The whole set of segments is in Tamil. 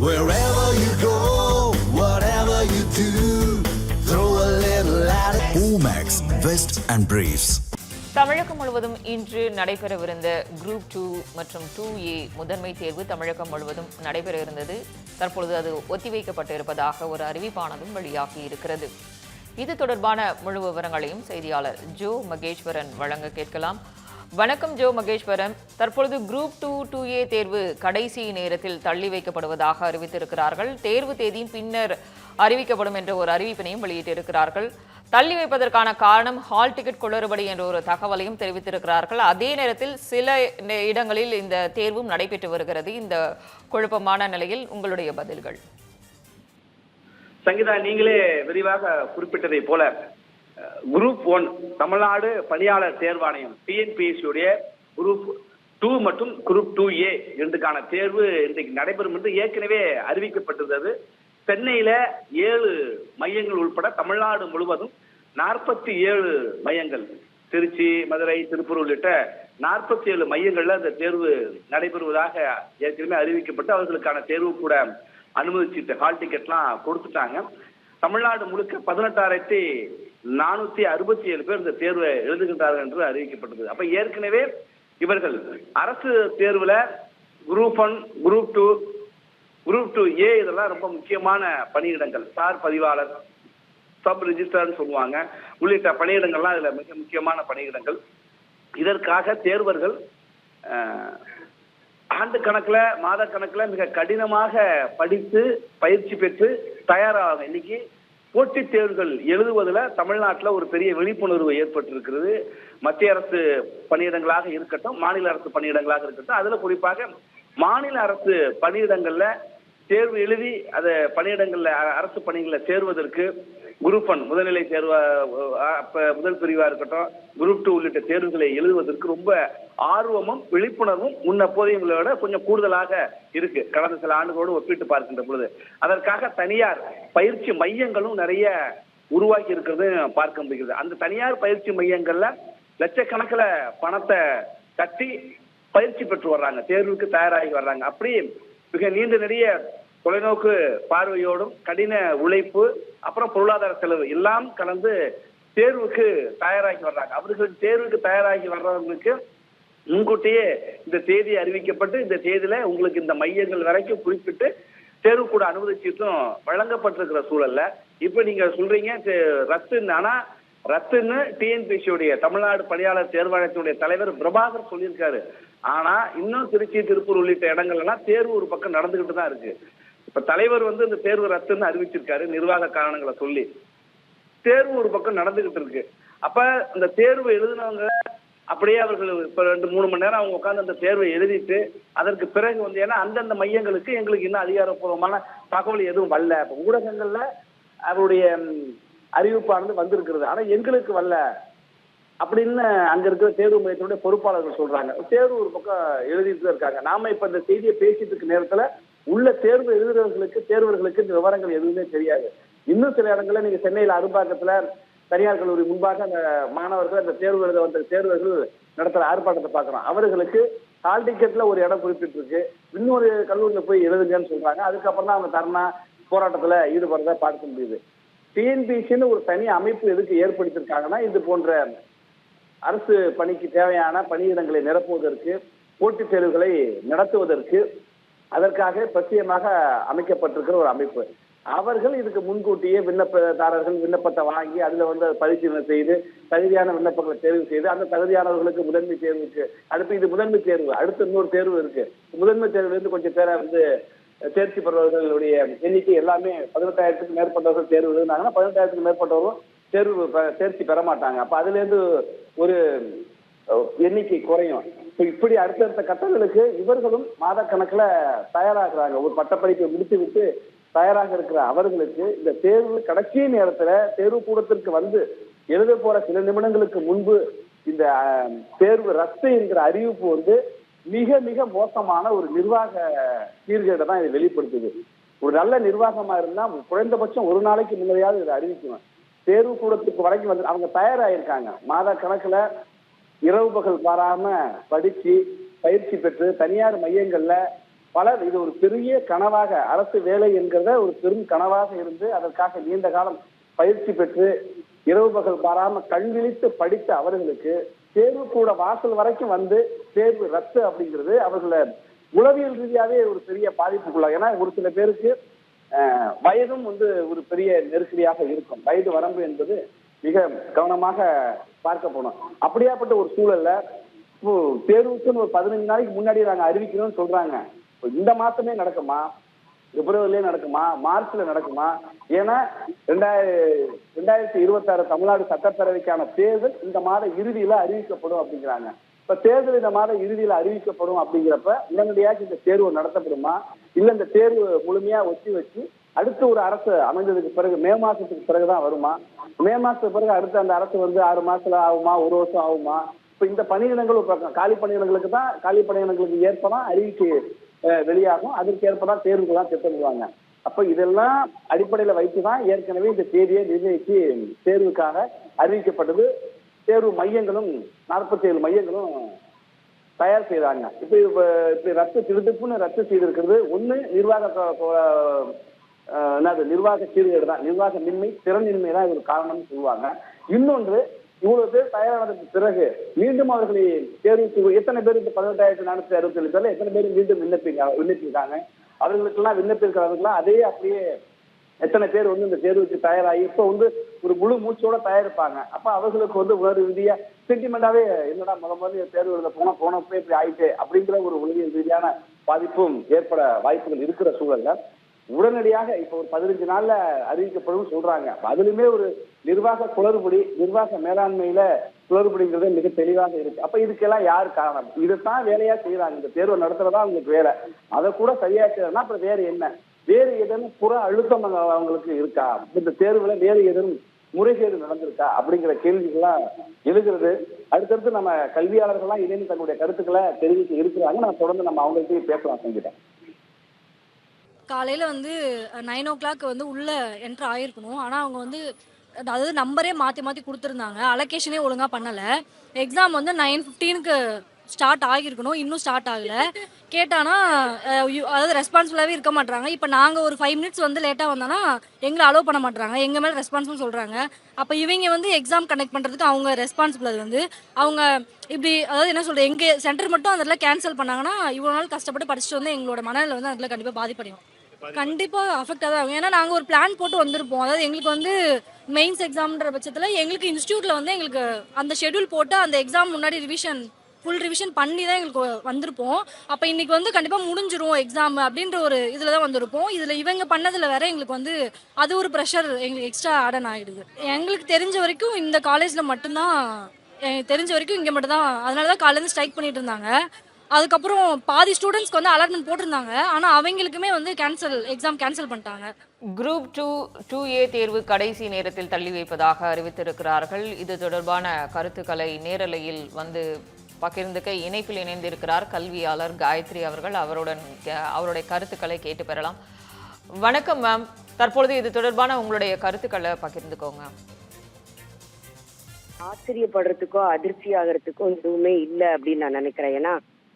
Wherever you go, whatever you do, throw a little at it. Omax, Vest and Briefs. தமிழகம் முழுவதும் இன்று நடைபெறவிருந்த குரூப் டூ மற்றும் டூ ஏ முதன்மை தேர்வு தமிழகம் முழுவதும் நடைபெற இருந்தது தற்பொழுது அது ஒத்திவைக்கப்பட்டு இருப்பதாக ஒரு அறிவிப்பானதும் வெளியாகி இருக்கிறது இது தொடர்பான முழு விவரங்களையும் செய்தியாளர் ஜோ மகேஸ்வரன் வழங்க கேட்கலாம் வணக்கம் ஜோ மகேஸ்வரன். தற்பொழுது குரூப் டூ டூ ஏ தேர்வு கடைசி நேரத்தில் தள்ளி வைக்கப்படுவதாக அறிவித்திருக்கிறார்கள். தேர்வு தேதியும் பின்னர் அறிவிக்கப்படும் என்ற ஒரு அறிவிப்பினையும் வெளியிட்டிருக்கிறார்கள். தள்ளி வைப்பதற்கான காரணம் ஹால் டிக்கெட் குளறுபடி என்ற ஒரு தகவலையும் தெரிவித்திருக்கிறார்கள். அதே நேரத்தில் சில இடங்களில் இந்த தேர்வும் நடைபெற்று வருகிறது. இந்த குழப்பமான நிலையில் உங்களுடைய பதில்கள். சங்கீதா நீங்களே விரிவாக குறிப்பிட்டதை போல குரூப் ஒன் தமிழ்நாடு பணியாளர் தேர்வாணையம் டிஎன்பிஎஸ்சியுடைய குரூப் டூ மற்றும் குரூப் டூ ஏ இரண்டுக்கான தேர்வு இன்றைக்கு நடைபெறும் என்று ஏற்கனவே அறிவிக்கப்பட்டிருந்தது. சென்னையில ஏழு மையங்கள் உள்பட தமிழ்நாடு முழுவதும் நாற்பத்தி ஏழு மையங்கள் திருச்சி மதுரை திருப்பூர் உள்ளிட்ட நாற்பத்தி ஏழு மையங்கள்ல அந்த தேர்வு நடைபெறுவதாக ஏற்கனவே அறிவிக்கப்பட்டு அவர்களுக்கான தேர்வு கூட அனுமதி சீட்டு ஹால் டிக்கெட்லாம் கொடுத்துட்டாங்க. தமிழ்நாடு முழுக்க பதினெட்டாயிரத்தி நானூத்தி அறுபத்தி ஏழு பேர் இந்த தேர்வை எழுதுகின்றார்கள் என்று அறிவிக்கப்பட்டது. அப்ப ஏற்கனவே இவர்கள் அரசு தேர்வுல group one group two group two A இதெல்லாம் ரொம்ப முக்கியமான பணியிடங்கள். சார் பதிவாளர் சப் ரிஜிஸ்டர்னு சொல்லுவாங்க. உள்ளிட்ட பணியிடங்கள்லாம் இதுல மிக முக்கியமான பணியிடங்கள். இதற்காக தேர்வர்கள் ஆண்டு கணக்கில் மாத கணக்கில் மிக கடினமாக படித்து பயிற்சி பெற்று தயாராக இன்னைக்கு போட்டித் தேர்வுகள் எழுதுவதில் தமிழ்நாட்டில் ஒரு பெரிய விழிப்புணர்வு ஏற்பட்டிருக்கிறது. மத்திய அரசு பணியிடங்களாக இருக்கட்டும் மாநில அரசு பணியிடங்களாக இருக்கட்டும். அதில் குறிப்பாக மாநில அரசு பணியிடங்கள்ல தேர்வு எழுதி அதை பணியிடங்களில் அரசு பணிகளில் சேர்வதற்கு குரூப் ஒன் முதல்நிலை தேர்வா முதல் பிரிவா இருக்கட்டும் குரூப் டூ உள்ளிட்ட தேர்வுகளை எழுதுவதற்கு ரொம்ப ஆர்வமும் விழிப்புணர்வும் முன்னப்போதையங்களை விட கொஞ்சம் கூடுதலாக இருக்கு. கடந்த சில ஆண்டுகளோடு ஒப்பிட்டு பார்க்கின்ற பொழுது. அதற்காக தனியார் பயிற்சி மையங்களும் நிறைய உருவாக்கி இருக்கிறது பார்க்க முடிகிறது. அந்த தனியார் பயிற்சி மையங்கள்ல லட்சக்கணக்கில் பணத்தை கட்டி பயிற்சி பெற்று வர்றாங்க. தேர்வுக்கு தயாராகி வர்றாங்க. அப்படி மிக நீண்ட நிறைய தொலைநோக்கு பார்வையோடும் கடின உழைப்பு அப்புறம் பொருளாதார செலவு எல்லாம் கலந்து தேர்வுக்கு தயாராகி வர்றாங்க. அவர்களுக்கு தேர்வுக்கு தயாராகி வர்றவங்களுக்கு முன்கூட்டியே இந்த தேதி அறிவிக்கப்பட்டு இந்த தேதியில உங்களுக்கு இந்த மையங்கள் வரைக்கும் குறிப்பிட்டு தேர்வு கூட அனுமதி சீட்டும் வழங்கப்பட்டிருக்கிற சூழல்ல. இப்ப நீங்க சொல்றீங்க ரத்துன்னு. ஆனா ரத்துன்னு டிஎன்பிசியுடைய தமிழ்நாடு பணியாளர் தேர்வாணையத்தினுடைய தலைவர் பிரபாகர் சொல்லியிருக்காரு. ஆனா இன்னும் திருச்சி திருப்பூர் உள்ளிட்ட இடங்கள்லாம் தேர்வு ஒரு பக்கம் நடந்துகிட்டு தான் இருக்கு. இப்ப தலைவர் வந்து இந்த தேர்வு ரத்துன்னு அறிவிச்சிருக்காரு நிர்வாக காரணங்களை சொல்லி. தேர்வு ஒரு பக்கம் நடந்துகிட்டு இருக்கு. அப்ப அந்த தேர்வு எழுதினவங்க அப்படியே அவர்கள் இப்ப ரெண்டு மூணு மணி நேரம் அவங்க உட்காந்து அந்த தேர்வை எழுதிட்டு அதற்கு பிறகு வந்து ஏன்னா அந்தந்த மையங்களுக்கு எங்களுக்கு இன்னும் அதிகாரப்பூர்வமான தகவல் எதுவும் வரல. அப்ப ஊடகங்கள்ல அவருடைய அறிவிப்பானது வந்திருக்கிறது. ஆனா எங்களுக்கு வரல. அப்படின்னு அங்க இருக்கிற தேர்வு மையத்தினுடைய பொறுப்பாளர்கள் சொல்றாங்க. தேர்வு ஒரு பக்கம் எழுதிட்டு தான் இருக்காங்க. நாம இப்ப இந்த செய்தியை பேசிட்டு இருக்க நேரத்துல உள்ள தேர்வு எழுதுறவர்களுக்கு தேர்வர்களுக்கு இந்த விவரங்கள் எதுவுமே தெரியாது. இன்னும் சில இடங்கள்ல நீங்க சென்னையில அரும்பாக்கத்துல தனியார் கல்லூரி முன்பாக அந்த மாணவர்கள் அந்த தேர்வு எழுத வந்த தேர்வர்கள் நடத்துற ஆர்ப்பாட்டத்தை பார்க்கிறோம். அவர்களுக்கு ஹால் டிக்கெட்ல ஒரு இடம் குறிப்பிட்டிருக்கு. இன்னொரு கல்லூரியில போய் எழுதுங்கன்னு சொல்றாங்க. அதுக்கப்புறம் தான் அவங்க தர்ணா போராட்டத்துல ஈடுபடுறத பார்க்க முடியுது. டிஎன்பிசின்னு ஒரு தனி அமைப்பு எதுக்கு ஏற்படுத்தியிருக்காங்கன்னா இது போன்ற அரசு பணிக்கு தேவையான பணியிடங்களை நிரப்புவதற்கு போட்டித் தேர்வுகளை நடத்துவதற்கு அதற்காக பத்தியமாக அமைக்கப்பட்டிருக்கிற ஒரு அமைப்பு. அவர்கள் இதுக்கு முன்கூட்டியே விண்ணப்பதாரர்கள் விண்ணப்பத்தை வாங்கி அதுல வந்து பரிசீலனை செய்து தகுதியான விண்ணப்பங்களை தேர்வு செய்து அந்த தகுதியானவர்களுக்கு முதன்மை தேர்வுக்கு அடுத்து இது முதன்மை தேர்வு அடுத்து இன்னொரு தேர்வு இருக்கு. முதன்மை தேர்வுல இருந்து கொஞ்சம் பேரை வந்து தேர்ச்சி பெறுபவர்களுடைய எண்ணிக்கை எல்லாமே பதினெட்டாயிரத்துக்கு மேற்பட்டவர்கள் தேர்வு எழுதினாங்கன்னா பதினெட்டாயிரத்துக்கு மேற்பட்டவர்களும் தேர்வு பெ- தேர்ச்சி பெற மாட்டாங்க. அப்ப அதுல இருந்து ஒரு எண்ணிக்கை குறையும். இப்படி அடுத்தடுத்த கட்டங்களுக்கு இவர்களும் மாதக்கணக்குல தயாராகிறாங்க. ஒரு பட்டப்படிப்பை முடித்து விட்டு தயாராக இருக்கிற அவர்களுக்கு இந்த தேர்வு கடைசி நேரத்துல தேர்வு கூடத்திற்கு வந்து எழுத போற சில நிமிடங்களுக்கு முன்பு இந்த தேர்வு ரத்து என்கிற அறிவிப்பு வந்து மிக மிக மோசமான ஒரு நிர்வாக சீர்கேடை தான் இதை வெளிப்படுத்துது. ஒரு நல்ல நிர்வாகமா இருந்தா குறைந்தபட்சம் ஒரு நாளைக்கு முன்னரையாவது இதை அறிவிக்கணும். தேர்வு கூடத்துக்கு வரைக்கும் வந்து அவங்க தயாராயிருக்காங்க. மாத கணக்குல இரவு பகல் பாராம படிச்சு பயிற்சி பெற்று தனியார் மையங்கள்ல பலர் இது ஒரு பெரிய கனவாக அரசு வேலை என்கிறத ஒரு பெரும் கனவாக இருந்து அதற்காக நீண்ட காலம் பயிற்சி பெற்று இரவு பகல் பாராம கண் விழித்து படித்த அவர்களுக்கு தேர்வு கூட வாசல் வரைக்கும் வந்து தேர்வு ரத்து அப்படிங்கிறது அவர்களை உளவியல் ரீதியாவே ஒரு பெரிய பாதிப்புக்குள்ளாக ஏன்னா ஒரு சில பேருக்கு வயதும் வந்து ஒரு பெரிய நெருக்கடியாக இருக்கும். வயது வரம்பு என்பது மிக கவனமாக பார்க்க போனோம். அப்படியாப்பட்ட ஒரு சூழல்ல தேர்வுக்குன்னு ஒரு பதினஞ்சு நாளைக்கு முன்னாடி நாங்க அறிவிக்கிறோம்னு சொல்றாங்க. இந்த மாசமே நடக்குமா? பிப்ரவரிலே நடக்குமா? மார்ச்ல நடக்குமா? ஏன்னா ரெண்டாயிரம் ரெண்டாயிரத்தி இருபத்தாறு தமிழ்நாடு சட்டப்பேரவைக்கான தேர்தல் இந்த மாத இறுதியில அறிவிக்கப்படும் அப்படிங்கிறாங்க. இப்ப தேர்தல் இந்த மாத இறுதியில அறிவிக்கப்படும் அப்படிங்கிறப்ப உடனடியாக இந்த தேர்வு நடத்தப்படுமா? இல்ல இந்த தேர்வு முழுமையா ஒத்தி வச்சு அடுத்து ஒரு அரசு அமைந்ததுக்கு பிறகு மே மாசத்துக்கு பிறகுதான் வருமா? மே மாசத்துக்கு பிறகு அடுத்து அந்த அரசு வந்து ஆறு மாசத்துல ஆகுமா? ஒரு வருஷம் ஆகுமா? இப்ப இந்த பணியிடங்கள் காலி பணியிடங்களுக்கு தான் காலி பணியிடங்களுக்கு ஏற்பதான் அறிவிக்கை வெளியாகும். அதற்கு ஏற்பதான் தேர்வுகள்லாம் திட்டமிடுவாங்க. அப்ப இதெல்லாம் அடிப்படையில வைத்துதான் ஏற்கனவே இந்த தேதியை நிர்ணயிச்சு தேர்வுக்காக அறிவிக்கப்பட்டது. தேர்வு மையங்களும் நாற்பத்தி ஏழு மையங்களும் தயார் செய்தாங்க. இப்ப இப்ப இப்படி ரத்து திருத்துப்புன்னு ரத்து செய்திருக்கிறது. ஒண்ணு நிர்வாக என்னது நிர்வாக சீர்கேடு தான். நிர்வாகமின்மை திறனின்மை தான் இது காரணம்னு சொல்லுவாங்க. இன்னொன்று இவ்வளவு பேர் தயாரானதுக்கு பிறகு மீண்டும் அவர்களை தேர்வு எத்தனை பேர் இந்த பதினெட்டாயிரத்தி நானூத்தி அறுபத்தி ஏழு பேர்ல எத்தனை பேர் மீண்டும் விண்ணப்பிக்க விண்ணப்பிக்காங்க அவர்களுக்கெல்லாம் விண்ணப்பிக்கிறவர்களாம் அதே அப்படியே எத்தனை பேர் வந்து இந்த தேர்வுக்கு தயாராகி இப்போ வந்து ஒரு முழு மூச்சோட தயாரிப்பாங்க. அப்ப அவர்களுக்கு வந்து உணர்வு ரீதியா சென்டிமெண்டாவே என்னடா முத முதல்ல தேர்வு எழுத போனா போனப்ப இப்படி ஆயிட்டு அப்படிங்கிற ஒரு உளவியல் ரீதியான பாதிப்பும் ஏற்பட வாய்ப்புகள் இருக்கிற சூழல்ல உடனடியாக இப்ப ஒரு பதினஞ்சு நாள்ல அறிவிக்கப்படும் சொல்றாங்க. அதுலயுமே ஒரு நிர்வாக குளறுபடி நிர்வாக மேலாண்மையில குளறுபடிங்கிறது மிக தெளிவாக இருக்கு. அப்ப இதுக்கெல்லாம் யார் காரணம்? இதைத்தான் வேலையா செய்யறாங்க இந்த தேர்வை நடத்துறதா அவங்களுக்கு வேலை. அதை கூட சரியா செய்யறதுனா அப்புறம் வேற என்ன? வேறு ஏதேனும் புற அழுத்தம் அவங்களுக்கு இருக்கா? இந்த தேர்வுல வேறு ஏதேனும் முறைகேடு நடந்திருக்கா? அப்படிங்கிற கேள்விகள்லாம் எழுகிறது. அடுத்தடுத்து நம்ம கல்வியாளர்கள்லாம் இணைந்து தங்களுடைய கருத்துக்களை தெரிவித்து இருக்கிறாங்க. நான் தொடர்ந்து நம்ம அவங்கள்ட்டையும் பேசலாம் செஞ்சுட்டேன் காலையில் வந்து நைன் ஓ கிளாக் வந்து உள்ளே என்ட்ரு ஆகிருக்கணும் ஆனால் அவங்க வந்து அதாவது நம்பரே மாற்றி மாற்றி கொடுத்துருந்தாங்க. அலோகேஷனே ஒழுங்காக பண்ணலை. எக்ஸாம் வந்து நைன் ஃபிஃப்டீனுக்கு ஸ்டார்ட் ஆகியிருக்கணும். இன்னும் ஸ்டார்ட் ஆகலை. கேட்டானா அதாவது ரெஸ்பான்சிபிளாகவே இருக்க மாட்டாங்க இப்போ நாங்கள் ஒரு ஃபைவ் மினிட்ஸ் வந்து லேட்டாக வந்தோன்னா எங்களை அலோவ் பண்ண மாட்டாங்க எங்கள் மேலே ரெஸ்பான்சிபிள் சொல்கிறாங்க அப்போ இவங்க வந்து எக்ஸாம் கண்டக்ட் பண்ணுறதுக்கு அவங்க ரெஸ்பான்சிபிள் அது வந்து. அவங்க இப்படி அதாவது என்ன சொல்கிறது எங்கள் சென்டர் மட்டும் அதில் கேன்சல் பண்ணாங்கன்னா இவ்வளோ நாள் கஷ்டப்பட்டு படிச்சுட்டு வந்து எங்களோட மனநிலை வந்து அதில் கண்டிப்பாக பாதிப்படையும். கண்டிப்பாக அஃபெக்ட் தான் ஆகும் ஏன்னா நாங்கள் ஒரு பிளான் போட்டு வந்திருப்போம். அதாவது எங்களுக்கு வந்து மெயின்ஸ் எக்ஸாம்ன்ற பட்சத்தில் எங்களுக்கு இன்ஸ்டியூட்டில் வந்து எங்களுக்கு அந்த ஷெட்யூல் போட்டு அந்த எக்ஸாம் முன்னாடி ரிவிஷன் ஃபுல் ரிவிஷன் பண்ணி தான் எங்களுக்கு வந்திருப்போம். அப்போ இன்னைக்கு வந்து கண்டிப்பாக முடிஞ்சிரும் எக்ஸாம் அப்படின்ற ஒரு இதில் தான் வந்திருப்போம். இதில் இவங்க பண்ணதில் வேற எங்களுக்கு வந்து அது ஒரு ப்ரெஷர் எங்களுக்கு எக்ஸ்ட்ரா ஆடன் ஆகிடுது எங்களுக்கு தெரிஞ்ச வரைக்கும் இந்த காலேஜில் மட்டும்தான் எனக்கு தெரிஞ்ச வரைக்கும் இங்கே மட்டும் தான் அதனால தான் காலேஜ் ஸ்ட்ரைக் பண்ணிட்டு இருந்தாங்க. அதுக்கப்புறம் பாதி ஸ்டூடெண்ட்ஸ்க்கு வந்து அலாட்மெண்ட் போட்டிருந்தாங்க. ஆனால் அவங்களுக்குமே வந்து கேன்சல் எக்ஸாம் கேன்சல் பண்ணிட்டாங்க. குரூப் டூ டூ ஏ தேர்வு கடைசி நேரத்தில் தள்ளி வைப்பதாக அறிவித்திருக்கிறார்கள். இது தொடர்பான கருத்துக்களை நேரலையில் வந்து பகிர்ந்துக்க இணைப்பில் இணைந்திருக்கிறார் கல்வியாளர் காயத்ரி அவர்கள். அவருடன் அவருடைய கருத்துக்களை கேட்டு பெறலாம். வணக்கம் மேம் தற்பொழுது இது தொடர்பான உங்களுடைய கருத்துக்களை பகிர்ந்துக்கோங்க. ஆச்சரியப்படுறதுக்கோ அதிர்ச்சி ஆகிறதுக்கோ எதுவுமே இல்லை அப்படின்னு நான் நினைக்கிறேன். ஏன்னா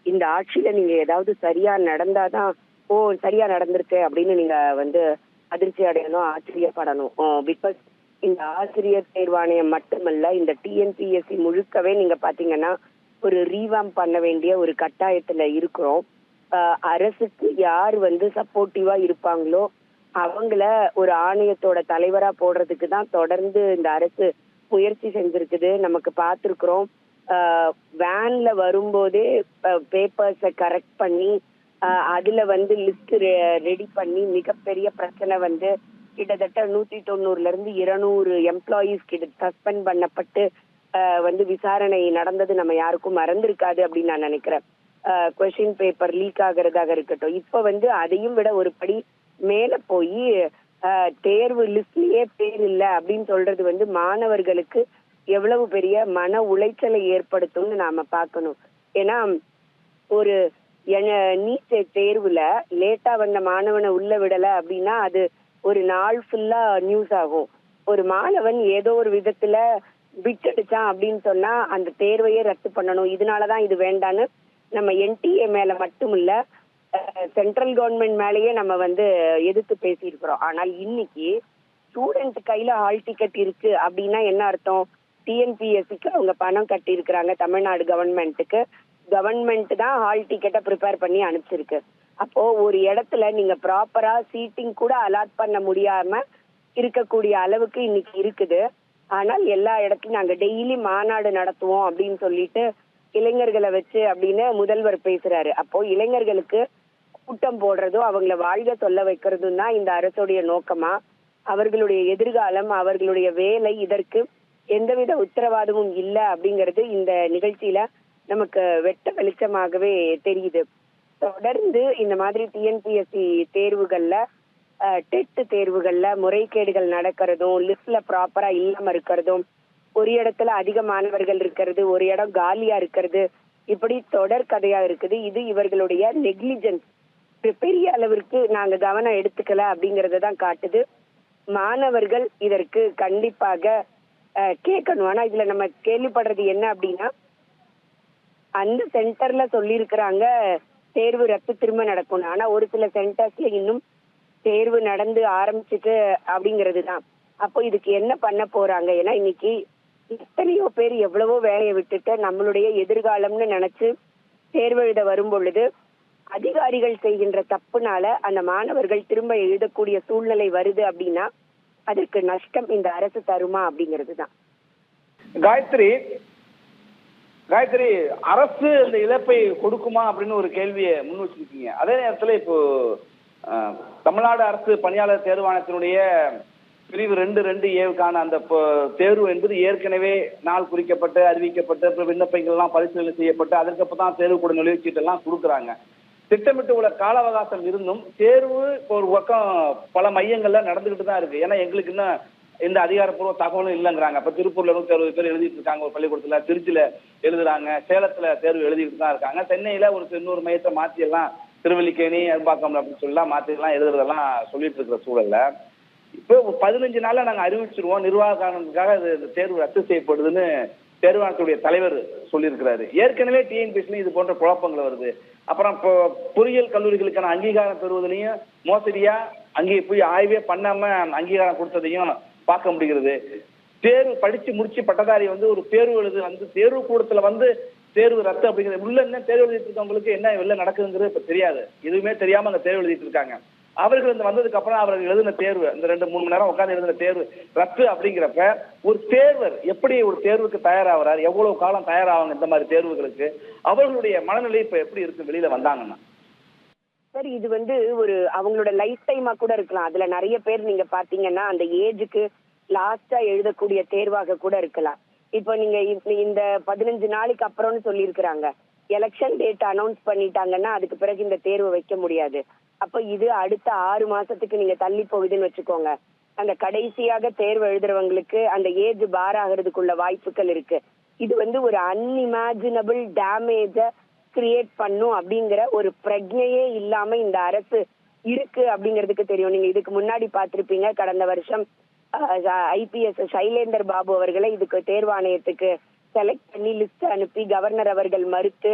இந்த ஆட்சியில நீங்க ஏதாவது சரியா நடந்தாதான் ஓ சரியா நடந்திருக்கு அப்படின்னு நீங்க வந்து அதிர்ச்சி அடையணும் ஆச்சரியப்படணும் பிகாஸ் இந்த ஆசிரியர் தேர்வாணையம் மட்டுமல்ல இந்த டிஎன்பிஎஸ்சி முழுக்கவே நீங்க பாத்தீங்கன்னா ஒரு ரீவாம் பண்ண வேண்டிய ஒரு கட்டாயத்துல இருக்கிறோம். அரசுக்கு யார் வந்து சப்போர்ட்டிவா இருப்பாங்களோ அவங்கள ஒரு ஆணையத்தோட தலைவரா போடுறதுக்கு தான் தொடர்ந்து இந்த அரசு முயற்சி செஞ்சிருக்குது. நமக்கு பார்த்துருக்குறோம் வேன்ல வரும்போதே பேப்பர்ஸை கரெக்ட் பண்ணி அதுல வந்து லிஸ்ட் ரெடி பண்ணி மிகப்பெரிய பிரச்சனை வந்து கிட்டத்தட்ட நூத்தி தொண்ணூறுல இருந்து இருநூறு எம்ப்ளாயீஸ் கிட்ட சஸ்பெண்ட் பண்ணப்பட்டு வந்து விசாரணை நடந்தது நம்ம யாருக்கும் மறந்திருக்காது அப்படின்னு நான் நினைக்கிறேன். கொஷின் பேப்பர் லீக் ஆகிறதாக இருக்கட்டும். இப்ப வந்து அதையும் விட ஒரு படி மேல போய் தேர்வு லிஸ்ட்லயே பேர் இல்லை அப்படின்னு சொல்றது வந்து மாணவர்களுக்கு எவ்வளவு பெரிய மன உளைச்சலை ஏற்படுத்தும்னு நாம பார்க்கணும். ஏன்னா ஒரு நீட் தேர்வுல லேட்டா வந்த மாணவனை உள்ள விடல அப்படின்னா அது ஒரு நாள் ஃபுல்லா நியூஸ் ஆகும். ஒரு மாணவன் ஏதோ ஒரு விதத்துல பிட் அடிச்சான் அப்படின்னு சொன்னா அந்த தேர்வையே ரத்து பண்ணணும். இதனாலதான் இது வேண்டான்னு நம்ம என்டிஏ மேல மட்டும் இல்ல சென்ட்ரல் கவர்மெண்ட் மேலேயே நம்ம வந்து எதிர்த்து பேசியிருக்கிறோம். ஆனால் இன்னைக்கு ஸ்டூடெண்ட் கையில ஹால் டிக்கெட் இருக்கு அப்படின்னா என்ன அர்த்தம்? டிஎன்பிஎஸ்சிக்கு அவங்க பணம் கட்டியிருக்கிறாங்க தமிழ்நாடு கவர்மெண்ட்டுக்கு கவர்மெண்ட் தான் ஹால் டிக்கெட்டை ப்ரிப்பேர் பண்ணி அனுப்பிச்சிருக்கு. அப்போ ஒரு இடத்துல நீங்க ப்ராப்பரா சீட்டிங் கூட அலாட் பண்ண முடியாம இருக்கக்கூடிய அளவுக்கு இன்னைக்கு இருக்குது. ஆனால் எல்லா இடத்துலையும் நாங்க டெய்லி மாநாடு நடத்துவோம் அப்படின்னு சொல்லிட்டு இளைஞர்களை வச்சு அப்படின்னு முதல்வர் பேசுறாரு. அப்போ இளைஞர்களுக்கு கூட்டம் போடுறதும் அவங்கள வாழ்க சொல்ல வைக்கிறதும் தான் இந்த அரசுடைய நோக்கமா. அவர்களுடைய எதிர்காலம் அவர்களுடைய வேலை இதற்கு எந்தவித உத்தரவாதமும் இல்லை அப்படிங்கிறது இந்த நிகழ்ச்சியில நமக்கு வெட்ட வெளிச்சமாகவே தெரியுது. தொடர்ந்து இந்த மாதிரி டிஎன்பிஎஸ்சி தேர்வுகள்ல டெட் தேர்வுகள்ல முறைகேடுகள் நடக்கிறதும் லிஸ்ட்ல ப்ராப்பரா இல்லாம இருக்கிறதும் ஒரு இடத்துல அதிக மாணவர்கள் இருக்கிறது ஒரு இடம் காலியா இருக்கிறது இப்படி தொடர் கதையா இருக்குது. இது இவர்களுடைய நெக்லிஜென்ஸ் பெரிய அளவிற்கு நாங்க கவனம் எடுத்துக்கல அப்படிங்கறத தான் காட்டுது. மாணவர்கள் இதற்கு கண்டிப்பாக கேட்கணும். ஆனா இதுல நம்ம கேள்விப்படுறது என்ன அப்படின்னா அந்த சென்டர்ல சொல்லியிருக்கிறாங்க தேர்வு ரத்து திரும்ப நடக்கணும். ஆனா ஒரு சில சென்டர்ஸ்ல இன்னும் தேர்வு நடந்து ஆரம்பிச்சுட்டு அப்படிங்கிறது தான். அப்போ இதுக்கு என்ன பண்ண போறாங்க? ஏன்னா இன்னைக்கு எத்தனையோ பேர் எவ்வளவோ வேலையை விட்டுட்டு நம்மளுடைய எதிர்காலம்னு நினைச்சு தேர்வு எழுத வரும் பொழுது அதிகாரிகள் செய்கின்ற தப்புனால அந்த மாணவர்கள் திரும்ப எழுதக்கூடிய சூழ்நிலை வருது அப்படின்னா அதற்கு நஷ்டம் இந்த அரசு தருமா அப்படிங்கிறது தான் காயத்ரி காயத்ரி அரசு இந்த இழப்பை கொடுக்குமா அப்படின்னு ஒரு கேள்வியை முன் வச்சிருக்கீங்க. அதே நேரத்தில் இப்போ தமிழ்நாடு அரசு பணியாளர் தேர்வாணையத்தினுடைய பிரிவு ரெண்டு ரெண்டு ஏவுக்கான அந்த தேர்வு என்பது ஏற்கனவே நாள் குறிக்கப்பட்டு அறிவிக்கப்பட்டு அப்புறம் விண்ணப்பங்கள்லாம் பரிசீலனை செய்யப்பட்டு அதுக்கப்புறம் தான் தேர்வு கூட நுழைவுச்சீட்டெல்லாம் கொடுக்குறாங்க. திட்டமிட்டு உள்ள கால அவகாசம் இருந்தும் தேர்வு இப்போ ஒரு பக்கம் பல மையங்கள்ல நடந்துகிட்டு தான் இருக்கு. ஏன்னா எங்களுக்கு இன்னும் எந்த அதிகாரப்பூர்வ தகவலும் இல்லைங்கிறாங்க. அப்ப திருப்பூர்ல நூத்தி அறுபது பேர் எழுதிட்டு இருக்காங்க ஒரு பள்ளிக்கூடத்துல. திருச்சியில எழுதுறாங்க சேலத்துல தேர்வு எழுதிட்டு தான் இருக்காங்க. சென்னையில ஒரு தொண்ணூறு மையத்தை மாத்தி எல்லாம் திருவல்லிக்கேணி அரும்பாக்கம் அப்படின்னு சொல்லலாம் மாத்தி எல்லாம் எழுதுறதெல்லாம் சொல்லிட்டு இருக்கிற சூழல்ல. இப்போ பதினஞ்சு நாள்ல நாங்க அறிவிச்சிருவோம் நிர்வாக காரணத்துக்காக இது தேர்வு ரத்து செய்யப்படுதுன்னு தேர்வாணத்துடைய தலைவர் சொல்லியிருக்கிறாரு. ஏற்கனவே டிஎன்பிஎஸ்ல இது போன்ற குழப்பங்கள் வருது. அப்புறம் இப்போ பொறியியல் கல்லூரிகளுக்கான அங்கீகாரம் பெறுவதிலையும் மோசடியா அங்கே போய் ஆய்வே பண்ணாம அங்கீகாரம் கொடுத்ததையும் பார்க்க முடிகிறது. தேர்வு படிச்சு முடிச்சு பட்டதாரி வந்து ஒரு தேர்வு எழுது வந்து தேர்வு கூடத்துல வந்து தேர்வு ரத்து அப்படிங்கிறது உள்ள என்ன தேர்வு எழுதிட்டு இருக்கவங்களுக்கு என்ன வெளில நடக்குதுங்கிறது இப்ப தெரியாது. எதுவுமே தெரியாம அந்த தேர்வு எழுதிட்டு இருக்காங்க. அவர்கள் இந்த வந்ததுக்கு அப்புறம் அவர்கள் எழுதின தேர்வு இந்த ரெண்டு மூணு மணி நேரம் உட்காந்து எழுதின தேர்வு ரத்து அப்படிங்கிறப்ப ஒரு தேர்வர் எப்படி ஒரு தேர்வுக்கு தயாராகிறார் எவ்வளவு காலம் தயாராவாங்க இந்த மாதிரி தேர்வுகளுக்கு அவர்களுடைய மனநிலை இப்ப எப்படி இருக்கு வெளியில வந்தாங்கன்னா? சார் இது வந்து ஒரு அவங்களோட லைஃப் டைமா கூட இருக்கலாம். அதுல நிறைய பேர் நீங்க பாத்தீங்கன்னா அந்த ஏஜுக்கு லாஸ்டா எழுதக்கூடிய தேர்வாக கூட இருக்கலாம். இப்போ நீங்க இந்த பதினஞ்சு நாளைக்கு அப்புறம்னு சொல்லியிருக்கிறாங்க. எலெக்ஷன் டேட் அனௌன்ஸ் பண்ணிட்டாங்கன்னா அதுக்கு பிறகு இந்த தேர்வு வைக்க முடியாது. அப்ப இது அடுத்த ஆறு மாசத்துக்கு நீங்க தள்ளி போகுதுன்னு வச்சுக்கோங்க. அந்த கடைசியாக தேர்வு எழுதுறவங்களுக்கு அந்த ஏஜ் பார் ஆகிறதுக்குள்ள வாய்ப்புகள் இருக்கு. இது வந்து ஒரு அன்இமேஜினபிள் டேமேஜ கிரியேட் பண்ணும் அப்படிங்கிற ஒரு பிரஜையே இல்லாம இந்த அரசு இருக்கு அப்படிங்கிறதுக்கு தெரியும். நீங்க இதுக்கு முன்னாடி பார்த்திருப்பீங்க கடந்த வருஷம் ஐபிஎஸ் சைலேந்தர் பாபு அவர்களை இதுக்கு தேர்வாணையத்துக்கு செலக்ட் பண்ணி லிஸ்ட் அனுப்பி கவர்னர் அவர்கள் மறுத்து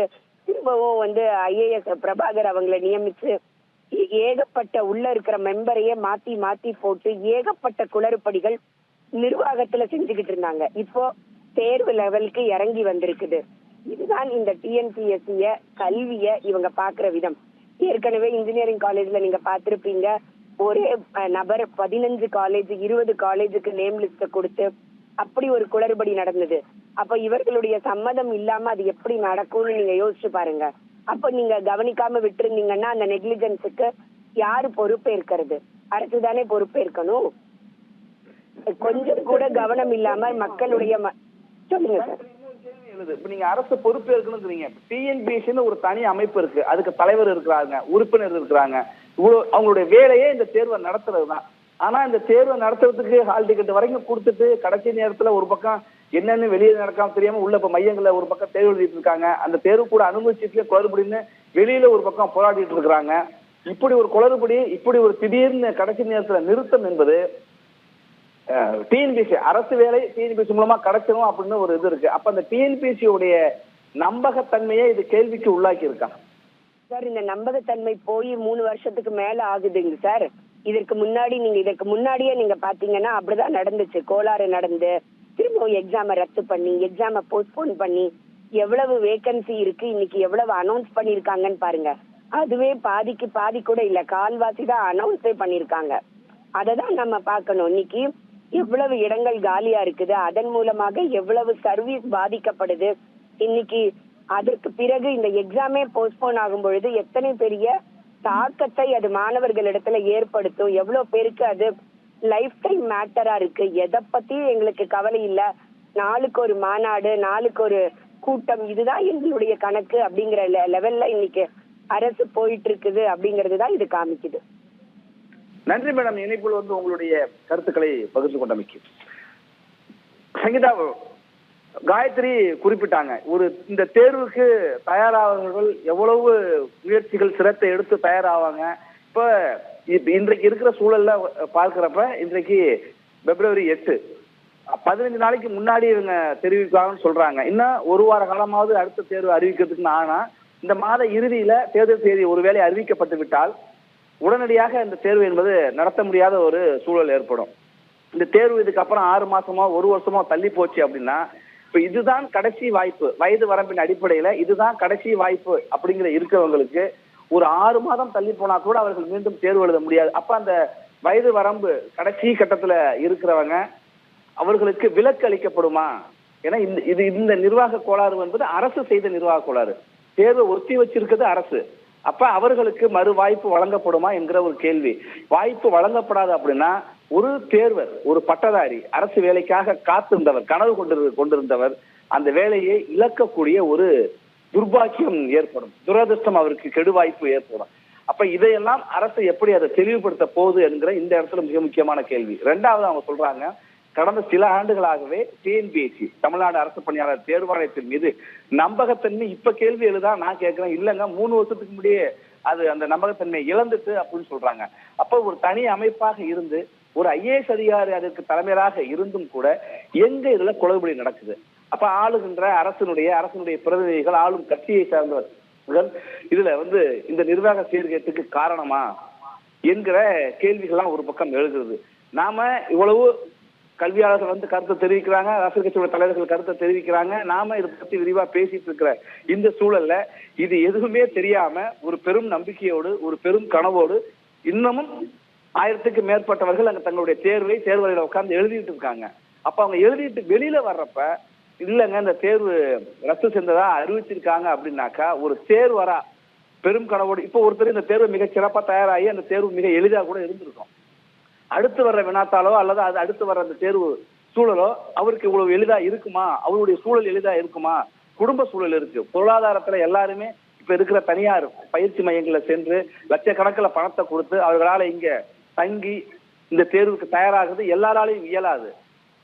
திரும்பவும் வந்து ஐஏஎஸ் பிரபாகர் அவங்களை நியமிச்சு ஏகப்பட்ட உள்ள இருக்கிற மெம்பரையே மாத்தி மாத்தி போட்டு ஏகப்பட்ட குளறுபடிகள் நிர்வாகத்துல செஞ்சுக்கிட்டு இருந்தாங்க. இப்போ தேர்வு லெவலுக்கு இறங்கி வந்திருக்குது. இதுதான் இந்த டிஎன்பிஎஸ்சிய கல்விய இவங்க பாக்குற விதம். ஏற்கனவே இன்ஜினியரிங் காலேஜ்ல நீங்க பாத்திருப்பீங்க ஒரே நபர் பதினஞ்சு காலேஜ் இருபது காலேஜுக்கு நேம் லிஸ்ட கொடுத்து அப்படி ஒரு குளறுபடி நடந்தது. அப்ப இவர்களுடைய சம்மதம் இல்லாம அது எப்படி நடக்கும்னு நீங்க யோசிச்சு பாருங்க. அப்ப நீங்க கவனிக்காம விட்டுருந்தீங்கன்னா அந்த நெக்லிஜென்ஸுக்கு யாரு பொறுப்பேற்கிறது? அரசு தானே பொறுப்பேற்கணும். கொஞ்சம் கூட கவனம் இல்லாம மக்களுடைய சொல்லுங்க சார். எழுது. இப்ப நீங்க அரசு பொறுப்பு இருக்குன்னு டிஎன்பிஎஸ்சின்னு ஒரு தனி அமைப்பு இருக்கு. அதுக்கு தலைவர் இருக்கிறாங்க உறுப்பினர் இருக்கிறாங்க. இவ்வளவு அவங்களுடைய வேலையே இந்த தேர்வை நடத்துறது தான் ஆனா இந்த தேர்வை நடத்துறதுக்கு ஹால் டிக்கெட் வரைக்கும் கொடுத்துட்டு கடைசி நேரத்துல ஒரு பக்கம் என்னன்னு வெளியே நடக்காம தெரியாம உள்ள இப்ப மையங்கள்ல ஒரு பக்கம் தேர்வு எழுதிட்டு இருக்காங்க. அந்த தேர்வு கூட அனுமதிச்சுட்டு குளறுபடின்னு வெளியில ஒரு பக்கம் போராடிட்டு இருக்கிறாங்க. இப்படி ஒரு குளறுபடி இப்படி ஒரு திடீர்னு கடைசி நேரத்துல நிறுத்தம் என்பது டிஎன்பிசி அரசு வேலை டிஎன்பிசி மூலமா கிடைச்சிரும் அப்படின்னு ஒரு இது இருக்கு. அப்ப அந்த டிஎன்பிசியுடைய நம்பகத்தன்மையை இது கேள்விக்கு உள்ளாக்கி இருக்காங்க சார் இந்த நம்பகத்தன்மை போய் மூணு வருஷத்துக்கு மேல ஆகுதுங்க சார். இதற்கு முன்னாடி நீங்க இதற்கு முன்னாடியே நீங்க பாத்தீங்கன்னா அப்படிதான் நடந்துச்சு. கோளாறு நடந்து திரும்பவும் எக்ஸாமை ரத்து பண்ணி எக்ஸாமை போஸ்ட்போன் பண்ணி எவ்வளவு வேகன்சி இருக்கு இன்னைக்கு எவ்வளவு அனௌன்ஸ் பண்ணிருக்காங்கன்னு பாருங்க. அதுவே பாதிக்கு பாதி கூட இல்ல கால்வாசி தான் அனௌன்ஸே பண்ணிருக்காங்க. அதை தான் நம்ம பார்க்கணும். இன்னைக்கு எவ்வளவு இடங்கள் காலியா இருக்குது அதன் மூலமாக எவ்வளவு சர்வீஸ் பாதிக்கப்படுது. இன்னைக்கு அதற்கு பிறகு இந்த எக்ஸாமே போஸ்ட்போன் ஆகும் பொழுது எத்தனை பெரிய தாக்கத்தை அது மாணவர்களிடத்துல ஏற்படுத்தும் எவ்வளவு பேருக்கு அது லைஃப் டைம் மேட்டரா இருக்கு. எதை பத்தியும் எங்களுக்கு கவலை இல்ல. நாளுக்கு ஒரு மாநாடு நாளுக்கு ஒரு கூட்டம். இதுதான் எங்களுடைய கணக்கு அப்படிங்கிற லெவல்ல இன்னைக்கு அரசு போயிட்டு இருக்குது அப்படிங்கிறது தான் இது காமிக்குது. நன்றி மேடம் இணைப்பில் வந்து உங்களுடைய கருத்துக்களை பகிர்ந்து கொண்டமைக்கு சங்கீதா காயத்ரி குறிப்பிட்டாங்க. ஒரு இந்த தேர்வுக்கு தயாராகிறவர்கள் எவ்வளவு முயற்சிகள் சிரத்தை எடுத்து தயாராவாங்க. இப்ப இப்ப இன்றைக்கு இருக்கிற சூழல்ல பார்க்கிறப்ப இன்றைக்கு பிப்ரவரி எட்டு. பதினஞ்சு நாளைக்கு முன்னாடி இவங்க தெரிவிப்பாங்கன்னு சொல்றாங்க. இன்னும் ஒரு வார காலமாவது அடுத்த தேர்வு அறிவிக்கிறதுக்கு ஆனா இந்த மாத இறுதியில தேர்தல் தேதி ஒருவேளை அறிவிக்கப்பட்டு விட்டால் உடனடியாக இந்த தேர்வு என்பது நடத்த முடியாத ஒரு சூழல் ஏற்படும். இந்த தேர்வு இதுக்கப்புறம் ஆறு மாசமோ ஒரு வருஷமோ தள்ளி போச்சு அப்படின்னா இப்ப இதுதான் கடைசி வாய்ப்பு. வயது வரம்பின் அடிப்படையில இதுதான் கடைசி வாய்ப்பு அப்படிங்கிற இருக்கிறவங்களுக்கு ஒரு ஆறு மாதம் தள்ளி போனா கூட அவர்கள் மீண்டும் தேர்வு எழுத முடியாது. அப்ப அந்த வயது வரம்பு கடைசி கட்டத்துல இருக்கிறவங்க அவர்களுக்கு விலக்கு அளிக்கப்படுமா? ஏன்னா இந்த இது இந்த நிர்வாக கோளாறு என்பது அரசு செய்த நிர்வாக கோளாறு. தேர்வை ஒத்தி வச்சிருக்கிறது அரசு. அப்ப அவர்களுக்கு மறு வாய்ப்பு வழங்கப்படுமா என்கிற ஒரு கேள்வி. வாய்ப்பு வழங்கப்படாது அப்படின்னா ஒரு தேர்வர் ஒரு பட்டதாரி அரசு வேலைக்காக காத்திருந்தவர் கனவு கொண்டிரு கொண்டிருந்தவர் அந்த வேலையை இழக்கக்கூடிய ஒரு துர்பாக்கியம் ஏற்படும். துரதிருஷ்டம் அவருக்கு கெடு வாய்ப்பு ஏற்படும். அப்ப இதையெல்லாம் அரசு எப்படி அதை தெளிவுபடுத்த போகுது என்கிற இந்த இடத்துல மிக முக்கியமான கேள்வி. ரெண்டாவது அவங்க சொல்றாங்க கடந்த சில ஆண்டுகளாகவே டிஎன்பிஎஸ்சி தமிழ்நாடு அரசு பணியாளர் தேர்வாணையத்தின் மீது நம்பகத்தன்மை இப்ப கேள்வி எழுதா நான் கேட்கிறேன். இல்லைங்க மூணு வருஷத்துக்கு முன்னாடியே அது அந்த நம்பகத்தன்மை இழந்துட்டு அப்படின்னு சொல்றாங்க. அப்ப ஒரு தனி அமைப்பாக இருந்து ஒரு ஐஏஎஸ் அதிகாரி அதற்கு தலைமையாக இருந்தும் கூட எங்க இதுல குளறுபடி நடக்குது? அப்ப ஆளுகின்ற அரசினுடைய அரசினுடைய பிரதிநிதிகள் ஆளும் கட்சியை சார்ந்தவர்கள் இதுல வந்து இந்த நிர்வாக சீர்கேட்டுக்கு காரணமா என்கிற கேள்விகள்லாம் ஒரு பக்கம் எழுகிறது. நாம இவ்வளவு கல்வியாளர்கள் வந்து கருத்தை தெரிவிக்கிறாங்க அரசியல் கட்சியோட தலைவர்கள் கருத்தை தெரிவிக்கிறாங்க நாம இதை பத்தி விரிவா பேசிட்டு இருக்கிற இந்த சூழல்ல இது எதுவுமே தெரியாம ஒரு பெரும் நம்பிக்கையோடு ஒரு பெரும் கனவோடு இன்னமும் ஆயிரத்துக்கு மேற்பட்டவர்கள் அங்க தங்களுடைய தேர்வை தேர்வறையில உட்கார்ந்து எழுதிட்டு இருக்காங்க. அப்ப அவங்க எழுதிட்டு வெளியில வர்றப்ப இல்லைங்க இந்த தேர்வு ரத்து செஞ்சதா அறிவிச்சிருக்காங்க அப்படின்னாக்கா ஒரு தேர்வரா பெரும் கனவோடு இப்போ ஒருத்தர் இந்த தேர்வு மிக சிறப்பாக தயாராகி அந்த தேர்வு மிக எளிதாக கூட இருந்திருக்கும். அடுத்து வர்ற வினாத்தாலோ அல்லது அது அடுத்து வர்ற அந்த தேர்வு சூழலோ அவருக்கு இவ்வளவு எளிதா இருக்குமா? அவருடைய சூழல் எளிதா இருக்குமா? குடும்ப சூழல் இருக்கு. பொருளாதாரத்துல எல்லாருமே இப்ப இருக்கிற தனியார் பயிற்சி மையங்களை சென்று லட்சக்கணக்கில் பணத்தை கொடுத்து அவர்களால இங்க தங்கி இந்த தேர்வுக்கு தயாராகிறது எல்லாராலையும் இயலாது.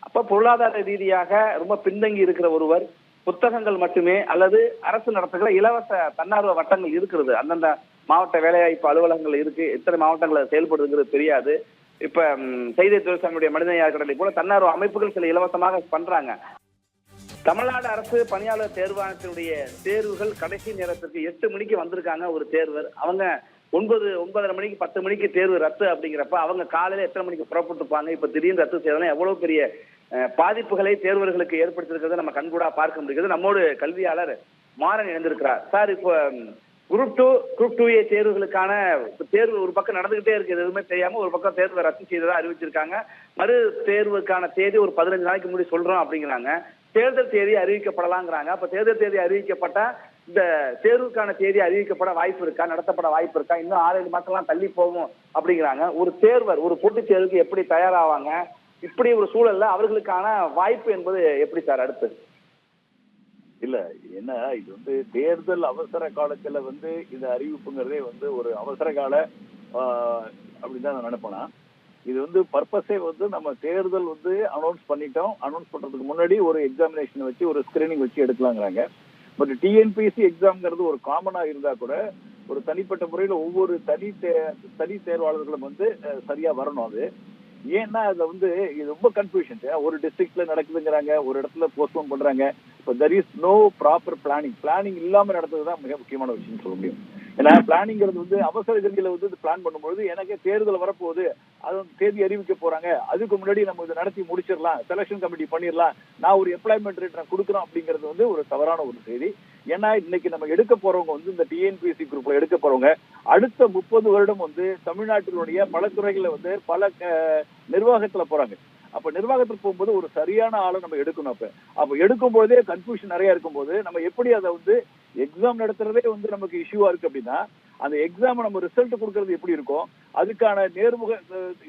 அப்ப பொருளாதார ரீதியாக ரொம்ப பின்தங்கி இருக்கிற ஒருவர் புத்தகங்கள் மட்டுமே அல்லது அரசு நடத்துகிற இலவச தன்னார்வ வட்டங்கள் இருக்கிறது. அந்தந்த மாவட்ட வேலைவாய்ப்பு அலுவலகங்கள் இருக்கு. எத்தனை மாவட்டங்கள் செயல்படுதுங்கிறது தெரியாது. இப்ப செய்தி தொழிற்சங்கங்களுடைய மனிதநேய கடலை போல தன்னார்வ அமைப்புகள் சில இலவசமாக பண்றாங்க. தமிழ்நாடு அரசு பணியாளர் தேர்வாணையத்தினுடைய தேர்வுகள் கடைசி நேரத்திற்கு எட்டு மணிக்கு வந்திருக்காங்க ஒரு தேர்வர். அவங்க ஒன்பது ஒன்பதரை மணிக்கு பத்து மணிக்கு தேர்வு ரத்து அப்படிங்கிறப்ப அவங்க காலையில எத்தனை மணிக்கு புறப்பட்டுப்பாங்க? இப்ப திடீர்னு ரத்து செய்யலாம் எவ்வளவு பெரிய பாதிப்புகளை தேர்வர்களுக்கு ஏற்படுத்திருக்கிறத நம்ம கண்கூடா பார்க்க முடிகிறது. நம்மோடு கல்வியாளர் மாறன் இணைந்திருக்கிறார். சார் இப்போ group two group two A தேர்வுகளுக்கான தேர்வு ஒரு பக்கம் நடந்துகிட்டே இருக்குது எதுவுமே தெரியாம ஒரு பக்கம் தேர்வை ரத்து செய்ததா அறிவிச்சிருக்காங்க. மறு தேர்வுக்கான தேதி ஒரு பதினஞ்சு நாளைக்கு முன்னாடி சொல்றோம் அப்படிங்கிறாங்க. தேர்தல் தேதி அறிவிக்கப்படலாங்கிறாங்க. அப்ப தேர்தல் தேதி அறிவிக்கப்பட்டா இந்த தேர்வுக்கான தேதி அறிவிக்கப்பட வாய்ப்பு இருக்கா? நடத்தப்பட வாய்ப்பு இருக்கா? இன்னும் ஆறு ஏழு மாசம்லாம் தள்ளி போகும் அப்படிங்கிறாங்க. ஒரு தேர்வர் ஒரு போட்டித் தேர்வுக்கு எப்படி தயாராவாங்க? இப்படி ஒரு சூழல்ல அவர்களுக்கான வாய்ப்பு என்பது எப்படி சார் அடுத்து? இல்ல என்ன இது வந்து தேர்தல் அவசர காலத்துல வந்து இந்த அறிவிப்புங்கிறதே வந்து ஒரு அவசர கால அப்படின்னு தான் நான் நினைப்பேனா. இது வந்து பர்பஸே வந்து நம்ம தேர்தல் வந்து அனௌன்ஸ் பண்ணிட்டோம். அனௌன்ஸ் பண்றதுக்கு முன்னாடி ஒரு எக்ஸாமினேஷன் வச்சு ஒரு ஸ்கிரீனிங் வச்சு எடுக்கலாங்கிறாங்க. பட் டிஎன்பிஎஸ்சி எக்ஸாம்ங்கிறது ஒரு காமனா இருந்தா கூட ஒரு தனிப்பட்ட முறையில ஒவ்வொரு தனி தே- தனி தேர்வாளர்களும் வந்து சரியா வரணும் அது. ஏன்னா அதுல வந்து இது ரொம்ப கன்ஃபியூஷன் ஒரு டிஸ்ட்ரிக்ட்ல நடக்குதுங்கிறாங்க ஒரு இடத்துல போஸ்ட்போன் பண்றாங்க. இப்போ there is no proper planning planning இல்லாமல் நடந்தது தான் மிக முக்கியமான விஷயம் சொல்ல முடியும். ஏன்னா பிளானிங்கிறது வந்து அவசர கதியில வந்து பிளான் பண்ணும்பொழுது எனக்கு தேர்தல் வரப்போகுது. அது தேதி அறிவிக்க போறாங்க. அதுக்கு முன்னாடி நம்ம இதை நடத்தி முடிச்சிடலாம். செலெக்ஷன் கமிட்டி பண்ணிடலாம். நான் ஒரு எம்ப்ளாய்மெண்ட் ரேட் நான் கொடுக்குறோம் அப்படிங்கிறது வந்து ஒரு தவறான ஒரு செய்தி. ஏன்னா இன்னைக்கு நம்ம எடுக்க போறவங்க வந்து இந்த டிஎன்பிஎஸ்சி குரூப்ல எடுக்க போறவங்க அடுத்த முப்பது வருடம் வந்து தமிழ்நாட்டினுடைய பல துறைகளை வந்து பல நிர்வாகத்துல போறாங்க. அப்ப நிர்வாகத்துக்கு போகும்போது ஒரு சரியான ஆளை நம்ம எடுக்கணும் அப்ப. அப்ப எடுக்கும் போதே கன்ஃபியூஷன் நிறைய இருக்கும்போது நம்ம எப்படி அதை வந்து எக்ஸாம் நடத்துறதே வந்து நமக்கு இஷ்யூவா இருக்கு அப்படின்னா அந்த எக்ஸாம் நம்ம ரிசல்ட் கொடுக்கறது எப்படி இருக்கும் அதுக்கான நேர்முக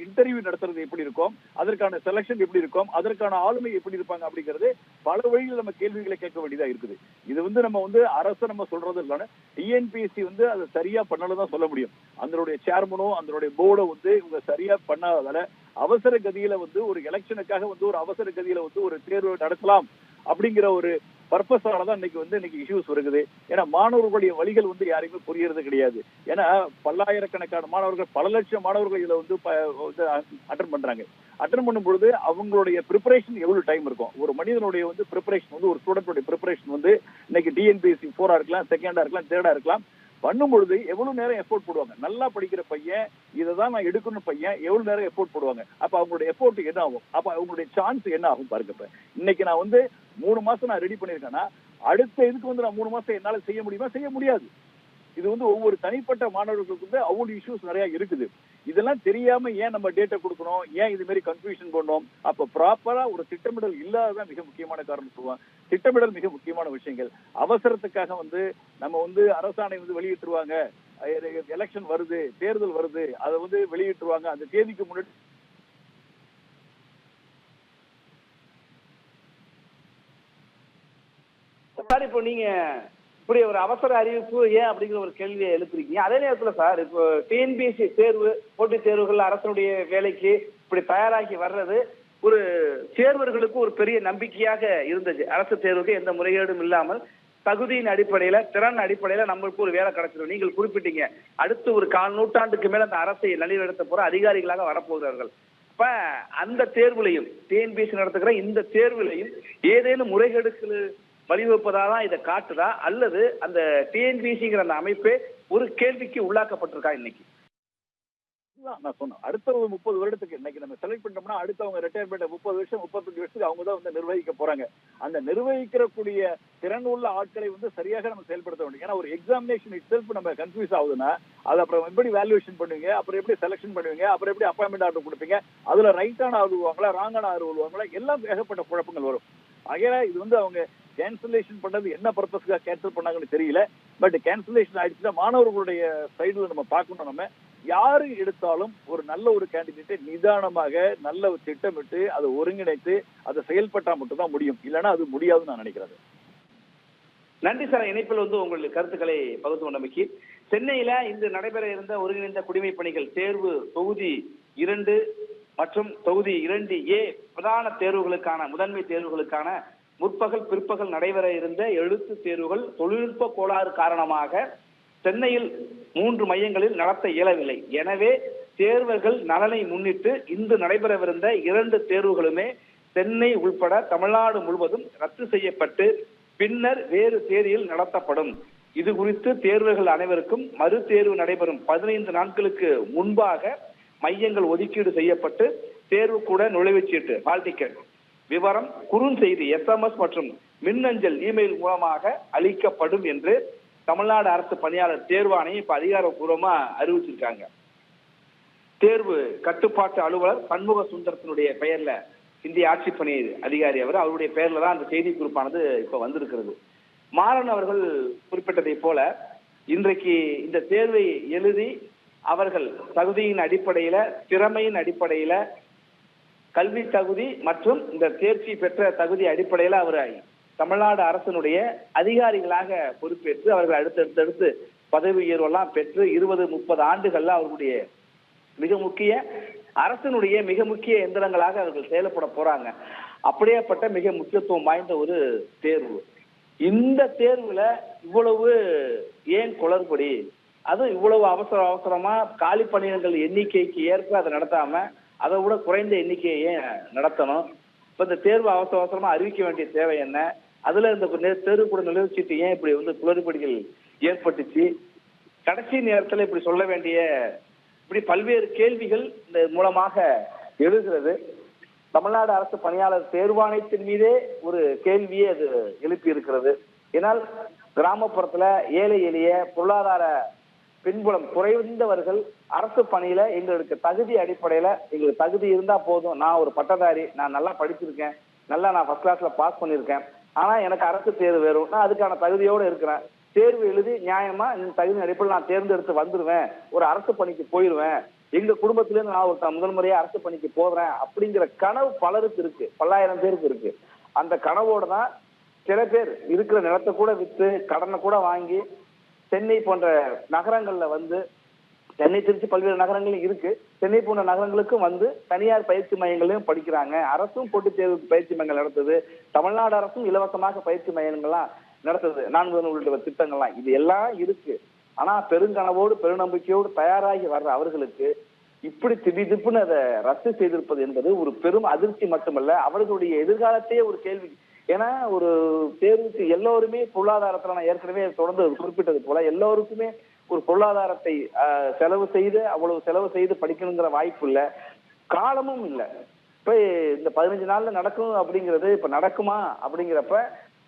இன்டர்வியூ நடத்துறது எப்படி இருக்கும் அதற்கான செலெக்ஷன் எப்படி இருக்கும் அதற்கான ஆளுமை எப்படி இருப்பாங்க அப்படிங்கிறது பல வழியில் நம்ம கேள்விகளை கேட்க வேண்டியதா இருக்குது. இது வந்து நம்ம வந்து அரசு நம்ம சொல்றது இல்லைன்னு டிஎன்பிஎஸ்சி வந்து அதை சரியா பண்ணலதான் சொல்ல முடியும். அதனுடைய சேர்மனோ அதனுடைய போர்டோ வந்து இவங்க சரியா பண்ணாததால அவசர கதியில வந்து ஒரு எலெக்ஷனுக்காக வந்து ஒரு அவசர கதியில வந்து ஒரு தேர்வு நடத்தலாம் அப்படிங்கிற ஒரு பர்பஸால தான் இன்னைக்கு வந்து இன்னைக்கு இஷ்யூஸ் வருகுது. ஏன்னா மாணவர்களுடைய வழிகள் வந்து யாரையுமே புரியறது கிடையாது. ஏன்னா பல்லாயிரக்கணக்கான மாணவர்கள் பல லட்சம் மாணவர்கள் இதுல வந்து அட்டன் பண்றாங்க. அட்டன் பண்ணும் பொழுது அவங்களுடைய ப்ரிப்பரேஷன் எவ்வளவு டைம் இருக்கும்? ஒரு மனிதனுடைய வந்து ப்ரிப்பரேஷன் வந்து ஒரு ஸ்டூடெண்டோட ப்ரிப்பரேஷன் வந்து இன்னைக்கு டிஎன்பிஎஸ்சி ஃபோரா இருக்கலாம் செகண்டா இருக்கலாம் தேர்டா இருக்கலாம். பண்ணும் பொழுது எவ்வளவு நேரம் எஃபோர்ட் போடுவாங்க? நல்லா படிக்கிற பையன் இதை தான் நான் எடுக்கணும் பையன் எவ்வளவு நேரம் எஃபோர்ட் போடுவாங்க? அப்ப அவங்களுடைய எஃபோர்ட் என்ன ஆகும்? அப்ப அவங்களுடைய சான்ஸ் என்ன ஆகும் பாருங்க இப்ப. இன்னைக்கு நான் வந்து மூணு மாசம் நான் ரெடி பண்ணிருக்கேன்னா அடுத்த இதுக்கு வந்து நான் மூணு மாசம் என்னால செய்ய முடியுமா? செய்ய முடியாது. இது வந்து ஒவ்வொரு தனிப்பட்ட மாணவர்களுக்கு வந்து அவ்வளவு இஷ்யூஸ் நிறைய இருக்குது. இதெல்லாம் தெரியாம ஏன் நம்ம டேட்டா கொடுக்கணும்? ஏன் இது மாதிரி கன்ஃபியூஷன் பண்ணோம்? அப்ப ப்ராப்பரா ஒரு திட்டமிடல் இல்லாததான் மிக முக்கியமான காரணம் சொல்லுவாங்க. திட்டமிடல் மிக முக்கியமான விஷயங்கள். அவசரத்துக்காக வந்து நம்ம வந்து அரசாணை வந்து வெளியிட்டுருவாங்க. எலெக்ஷன் வருது தேர்தல் வருது அதை வந்து வெளியிட்டுருவாங்க. அந்த தேதிக்கு முன்னாடி சார் இப்போ நீங்க இப்படி ஒரு அவசர அறிவிப்பு ஏன் அப்படிங்கிற ஒரு கேள்வியை எழுப்புறீங்க அதே நேரத்தில் சார் இப்போ டிஎன்பிஎஸ்சி தேர்வு போட்டித் தேர்வுகள் அரசனுடைய வேலைக்கு இப்படி தயாராகி வர்றது ஒரு தேர்வர்களுக்கு ஒரு பெரிய நம்பிக்கையாக இருந்தது. அரசு தேர்வுக்கு எந்த முறைகேடும் இல்லாமல் தகுதியின் அடிப்படையில திறன் அடிப்படையில நம்மளுக்கு ஒரு வேலை கிடைச்சிடும். நீங்கள் குறிப்பிட்டீங்க. அடுத்து ஒரு கால் நூற்றாண்டுக்கு மேல அந்த அரசை நலிவெடுத்த போற அதிகாரிகளாக வரப்போகிறார்கள். அப்ப அந்த தேர்வுலையும் டிஎன்பிஎஸ்சி நடத்துகிற இந்த தேர்வுலையும் ஏதேனும் முறைகேடுகள் வழிவகுப்பதா தான் இதை காட்டுதா? அல்லது அந்த டிஎன்பிசிங்கிற அந்த அமைப்பே ஒரு கேள்விக்கு உள்ளாக்கப்பட்டிருக்கா இன்னைக்கு? தான் நான் சொன்னேன். அடுத்த ஒரு முப்பது வருடத்துக்கு இன்னைக்கு நம்ம செலக்ட் பண்ணோம்னா அடுத்தவங்க ரிட்டையர்மெண்ட் முப்பது வருஷம் முப்பத்தஞ்சு வருஷத்துக்கு அவங்க தான் வந்து நிர்வகிக்க போறாங்க. அந்த நிர்வகிக்கிறக்கூடிய திறன் உள்ள ஆட்களை வந்து சரியாக நம்ம செயல்படுத்த வேண்டும். ஏன்னா ஒரு எக்ஸாமினேஷன் இட் செல்ஃப் நம்ம கன்ஃபியூஸ் ஆகுதுன்னா அது அப்புறம் எப்படி வேல்யூவேஷன் பண்ணுவீங்க? அப்புறம் எப்படி செலக்ஷன் பண்ணுவீங்க? அப்புறம் எப்படி அப்பாயின்மெண்ட் ஆர்டர் கொடுப்பீங்க? அதுல ரைட்டான ஆள் வருவாங்களா ராங்கான ஆள் வருவாங்களா? எல்லாம் ஏகப்பட்ட குழப்பங்கள் வரும். ஆகையா இது வந்து அவங்க கேன்சலேஷன் பண்ணது என்ன பர்பஸ்க்காக கேன்சல் பண்ணாங்கன்னு தெரியல. பட் கேன்சலேஷன் ஆயிடுச்சுன்னா மாணவர்களுடைய சைடுல நம்ம பார்க்கணும் நம்ம. யாரு எடுத்தாலும் ஒரு நல்ல ஒரு கேண்டிடேட்டை நிதானமாக நல்ல ஒரு திட்டமிட்டு அதை ஒருங்கிணைத்து அதை செயல்பட்டா மட்டும்தான் முடியும். இல்லைன்னா அது முடியாதுன்னு நான் நினைக்கிறேன். நன்றி சார். இணைப்பில் வந்து உங்களுடைய கருத்துக்களை பகுத்து கொண்டமைக்கு சென்னையில இன்று நடைபெற இருந்த ஒருங்கிணைந்த குடிமை பணிகள் தேர்வு தொகுதி இரண்டு மற்றும் தொகுதி இரண்டு ஏ பிரதான தேர்வுகளுக்கான முதன்மை தேர்வுகளுக்கான முற்பகல் பிற்பகல் நடைபெற இருந்த எழுத்து தேர்வுகள் தொழில்நுட்ப கோளாறு காரணமாக சென்னையில் மூன்று மையங்களில் நடத்த இயலவில்லை. எனவே தேர்வர்கள் நலனை முன்னிட்டு இன்று நடைபெறவிருந்த இரண்டு தேர்வுகளுமே சென்னை உள்பட தமிழ்நாடு முழுவதும் ரத்து செய்யப்பட்டு பின்னர் வேறு தேதியில் நடத்தப்படும். இது குறித்து தேர்வர்கள் அனைவருக்கும் மறு தேர்வு நடைபெறும் பதினைந்து நாட்களுக்கு முன்பாக மையங்கள் ஒதுக்கீடு செய்யப்பட்டு தேர்வு கூட நுழைவுச்சீட்டு ஹால் டிக்கெட் விவரம் குறுஞ்செய்தி எஸ்எம்எஸ் மற்றும் மின்னஞ்சல் இமெயில் மூலமாக அளிக்கப்படும் என்று தமிழ்நாடு அரசு பணியாளர் தேர்வாணையம் இப்ப அதிகாரப்பூர்வமா அறிவிச்சிருக்காங்க. தேர்வு கட்டுப்பாட்டு அலுவலர் சண்முக சுந்தரத்தினுடைய பெயர்ல இந்திய ஆட்சிப்பணி அதிகாரி அவர் அவருடைய பெயர்ல தான் அந்த செய்தி குறிப்பானது இப்ப வந்திருக்கிறது. மாறன் அவர்கள் குறிப்பிட்டதை போல இன்றைக்கு இந்த தேர்வை எழுதி அவர்கள் தகுதியின் அடிப்படையில திறமையின் அடிப்படையில கல்வி தகுதி மற்றும் இந்த தேர்ச்சி பெற்ற தகுதி அடிப்படையில் அவர் தமிழ்நாடு அரசனுடைய அதிகாரிகளாக பொறுப்பேற்று அவர்கள் அடுத்தடுத்தடுத்து பதவி உயர்வெல்லாம் பெற்று இருபது முப்பது ஆண்டுகள்ல அவர்களுடைய மிக முக்கிய அரசனுடைய மிக முக்கிய எந்திரங்களாக அவர்கள் செயல்பட போறாங்க. அப்படியேப்பட்ட மிக முக்கியத்துவம் வாய்ந்த ஒரு தேர்வு. இந்த தேர்வுல இவ்வளவு ஏன் குளறுபடி? அதுவும் இவ்வளவு அவசர அவசரமா காலி பணியிடங்கள் எண்ணிக்கைக்கு ஏற்ப அதை நடத்தாம அதை விட குறைந்த எண்ணிக்கையை நடத்தணும். இப்போ இந்த தேர்வு அவசர அவசரமாக அறிவிக்க வேண்டிய தேவை என்ன? அதில் இந்த நே- தேர்வுக்கூட நிலவுச்சீட்டு ஏன் இப்படி வந்து குளறுபடிகள் ஏற்பட்டுச்சு? கடைசி நேரத்தில் இப்படி சொல்ல வேண்டிய இப்படி பல்வேறு கேள்விகள் இந்த மூலமாக எழுகிறது. தமிழ்நாடு அரசு பணியாளர் தேர்வாணையத்தின் மீதே ஒரு கேள்வியே அது எழுப்பி இருக்கிறது ஏனால் கிராமப்புறத்துல ஏழை எளிய பொருளாதார பின்புலம் குறைந்தவர்கள் அரசு பணியில எங்களுக்கு தகுதி அடிப்படையில எங்களுக்கு தகுதி இருந்தா போதும். நான் ஒரு பட்டதாரி நான் நல்லா படிச்சிருக்கேன். நல்லா நான் ஃபர்ஸ்ட் கிளாஸ்ல பாஸ் பண்ணியிருக்கேன் ஆனா எனக்கு அரசு தேர்வு வேணும். நான் அதுக்கான தகுதியோட இருக்கிறேன். தேர்வு எழுதி நியாயமா இந்த தகுதி அடிப்படையில் நான் தேர்ந்தெடுத்து வந்துருவேன். ஒரு அரசு பணிக்கு போயிருவேன். எங்க குடும்பத்திலேருந்து நான் ஒரு முதல் முறையா அரசு பணிக்கு போறேன் அப்படிங்கிற கனவு பலருக்கு இருக்கு. பல்லாயிரம் பேருக்கு இருக்கு. அந்த கனவோட தான் சில பேர் இருக்கிற நிலத்தை கூட வித்து கடனை கூட வாங்கி சென்னை போன்ற நகரங்கள்ல வந்து சென்னை திருச்சி பல்வேறு நகரங்களும் இருக்கு. சென்னை போன்ற நகரங்களுக்கும் வந்து தனியார் பயிற்சி மையங்களையும் படிக்கிறாங்க. அரசும் போட்டித் தேர்வு பயிற்சி மையங்கள் நடத்துது. தமிழ்நாடு அரசும் இலவசமாக பயிற்சி மையங்கள்லாம் நடத்துது. நான்கு உள்ளிட்ட திட்டங்கள்லாம். இது எல்லாம் இருக்கு. ஆனா பெருங்கனவோடு பெருநம்பிக்கையோடு தயாராகி வர்ற அவர்களுக்கு இப்படி திடீர்னு அதை ரத்து செய்திருப்பது என்பது ஒரு பெரும் அதிர்ச்சி மட்டுமல்ல அவர்களுடைய எதிர்காலத்தையே ஒரு கேள்வி ஏன்னா ஒரு தேர்வுக்கு எல்லோருமே பொருளாதாரத்தில் நான் ஏற்கனவே தொடர்ந்து குறிப்பிட்டது போல எல்லோருக்குமே ஒரு பொருளாதாரத்தை செலவு செய்து அவ்வளவு செலவு செய்து படிக்கணுங்கிற வாய்ப்பு இல்லை. காலமும் இல்லை. இப்ப இந்த பதினஞ்சு நாள்ல நடக்கும் அப்படிங்கிறது இப்ப நடக்குமா அப்படிங்கிறப்ப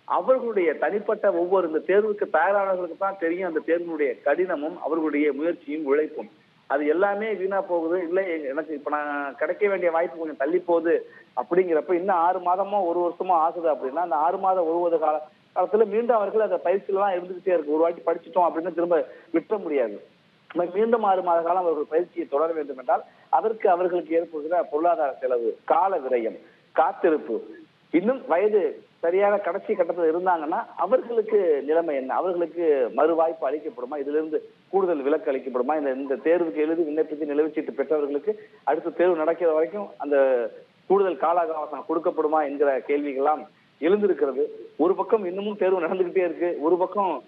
அவர்களுடைய தனிப்பட்ட ஒவ்வொரு இந்த தேர்வுக்கு தயாரானவர்களுக்கு தான் தெரியும் அந்த தேர்வினுடைய கடினமும் அவர்களுடைய முயற்சியும் உழைப்பும். அது எல்லாமே வீணா போகுது. இல்லை எனக்கு இப்ப நான் கிடைக்க வேண்டிய வாய்ப்பு கொஞ்சம் தள்ளி போகுது. அப்படிங்கிறப்ப இன்னும் ஆறு மாதமோ ஒரு வருஷமோ ஆகுது அப்படின்னா அந்த ஆறு மாதம் ஒரு வருட கால காலத்துல மீண்டும் அவர்கள் அந்த பயிற்சியில எல்லாம் இருந்துகிட்டே இருக்கு. ஒரு வாட்டி படிச்சிட்டோம் அப்படின்னு திரும்ப விட்ட முடியாது. நம்ம மீண்டும் ஆறு மாத காலம் அவர்கள் பயிற்சியை தொடர வேண்டும் என்றால் அதற்கு அவர்களுக்கு ஏற்படுகிற பொருளாதார செலவு கால விரயம் காத்திருப்பு இன்னும் வயது சரியான கடைசி கட்டத்தில் இருந்தாங்கன்னா அவர்களுக்கு நிலைமை என்ன? அவர்களுக்கு மறு வாய்ப்பு அளிக்கப்படுமா? இதிலிருந்து கூடுதல் விலக்கு அளிக்கப்படுமா? இந்த இந்த தேர்வுக்கு எழுதி விண்ணப்பித்து நிலவுச்சீட்டு பெற்றவர்களுக்கு அடுத்த தேர்வு நடக்கிற வரைக்கும் அந்த கூடுதல் கால அவகாசம் கொடுக்கப்படுமா என்கிற கேள்விகள்லாம் எழுந்திருக்கிறது. ஒரு பக்கம் இன்னமும் தேர்வு நடந்துகிட்டே இருக்கு. ஒரு பக்கம்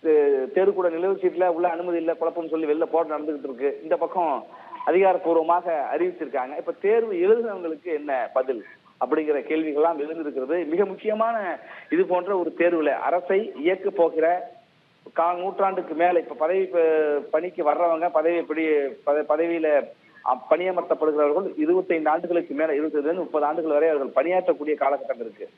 தேர்வு தேர்வுக்கூட நிலவுச்சீட்டுல உள்ள அனுமதி இல்லை குழப்பம்னு சொல்லி வெளில போட்டு நடந்துகிட்டு இருக்கு. இந்த பக்கம் அதிகாரப்பூர்வமாக அறிவிச்சிருக்காங்க. இப்ப தேர்வு எழுதுனவங்களுக்கு என்ன பதில்? அப்படிங்கிற கேள்விகள்லாம் எழுந்திருக்கிறது. மிக முக்கியமான இது போன்ற ஒரு தேர்வுல அரசை இயக்க போகிற கால் நூற்றாண்டுக்கு மேல இப்ப பதவி பணிக்கு வர்றவங்க பதவி எப்படி பத- பதவியில பணியமர்த்தப்படுகிறவர்கள் இருபத்தைந்து ஆண்டுகளுக்கு மேல இருபத்தி முப்பது ஆண்டுகள் வரை அவர்கள் பணியாற்றக்கூடிய காலகட்டம் இருக்கு.